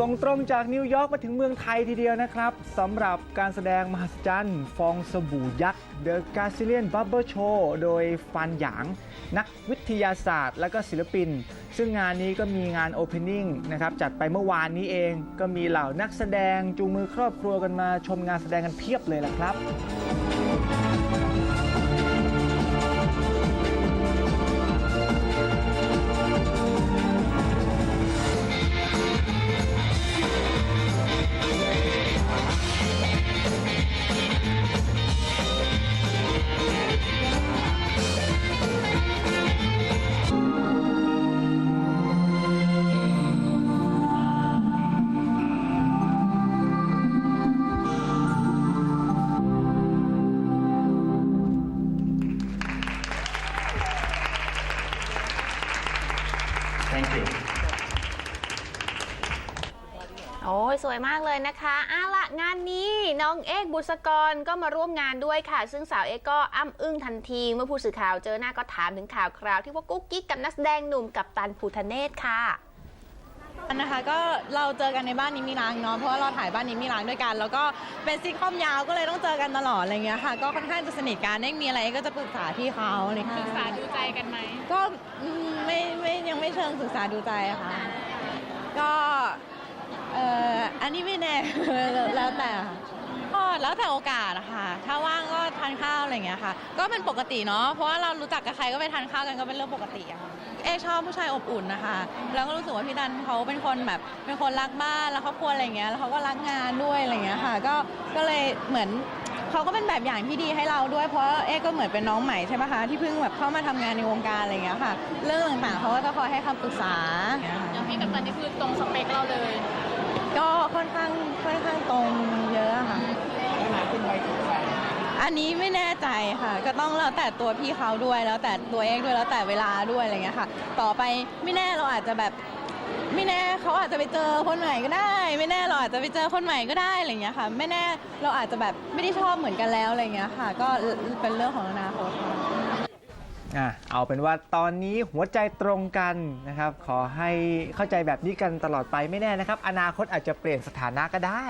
ส่งตรงจากนิวยอร์กมาถึงเมืองไทยทีเดียวนะครับสำหรับการแสดงมหัศจรรย์ฟองสบู่ยักษ์ The g a z i l i a n Bubble Show โดยฟันหยาง นักวิทยาศาสตร์ และก็ศิลปิน ซึ่งงานนี้ก็มีงาน Opening นะครับจัดไปเมื่อวานนี้เอง ก็มีเหล่านักแสดงจูงมือครอบครัวกันมาชมงานแสดงกันเพียบเลยล่ะครับ Thank you. โอ้ยสวยมากเลยนะคะเอาละงานนี้น้องเอกบุษกรก็มาร่วมงานด้วยค่ะ ซึ่งสาวเอกก็อ้ำอึ้งทันที เมื่อผู้สื่อข่าวเจอหน้าก็ถามถึงข่าวคราว ที่ว่ากุ๊กกิ๊กกับนักแสดงหนุ่มกับตันภูทะเนศค่ะ นะคะก็เราเจอกันในบ้านนี้มีร้างเนาะเพราะว่าเราถ่ายบ้านนี้มีร้างด้วยกัน แล้วก็เป็นซิทคอมยาวก็เลยต้องเจอกันตลอดอะไรเงี้ยค่ะ ก็ค่อนข้างจะสนิทกันได้มีอะไรก็จะปรึกษาพี่เขาอะไรเลยค่ะศึกษาดูใจกันไหมก็อืม ไม่เชิงศึกษาดูใจอะค่ะ ก็เอ่ออันนี้ไม่แน่ แล้วแต่ค่ะก็แล้วแต่โอกาสอะค่ะถ้าว่างก็ทานข้าวอะไรอย่างเงี้ยค่ะ ก็เป็นปกติเนาะเพราะว่าเรารู้จักกับใครก็ไปทานข้าวกันก็เป็นเรื่องปกติอะค่ะเอชอบผู้ชายอบอุ่นนะคะ แล้วก็รู้สึกว่าพี่ดันเขาเป็นคนแบบเป็นคนรักบ้านแล้วครอบครัวอะไรอย่างเงี้ยแล้วเขาก็รักงานด้วยอะไรอย่างเงี้ยค่ะ ก็ก็เลยเหมือน เขาก็เป็นแบบอย่างที่ดีให้เราด้วยเพราะเอ๊ก็เหมือนเป็นน้องใหม่ใช่ไหมคะที่เพิ่งแบบเข้ามาทำงานในวงการอะไรอย่างเงี้ยค่ะ เรื่องต่างๆเขาก็จะคอยให้คำปรึกษา อย่างพี่กับตันนี่คือตรงสเปคเราเลย ก็ค่อนข้างค่อนข้างตรงเยอะค่ะ อันนี้ไม่แน่ใจค่ะ ก็ต้องแล้วแต่ตัวพี่เขาด้วยแล้วแต่ตัวเองด้วยแล้วแต่เวลาด้วยอะไรเงี้ยค่ะ ต่อไปไม่แน่เราอาจจะแบบ ไม่แน่เขาอาจจะไปเจอคนใหม่ก็ได้ ไม่แน่เราอาจจะไปเจอคนใหม่ก็ได้อะไรเงี้ยค่ะ ไม่แน่เราอาจจะแบบไม่ได้ชอบเหมือนกันแล้วอะไรเงี้ยค่ะ ก็เป็นเรื่องของอนาคตค่ะ อะเอาเป็นว่าตอนนี้หัวใจตรงกันนะครับ ขอให้เข้าใจแบบนี้กันตลอดไปไม่แน่นะครับ อนาคตอาจจะเปลี่ยนสถานะก็ได้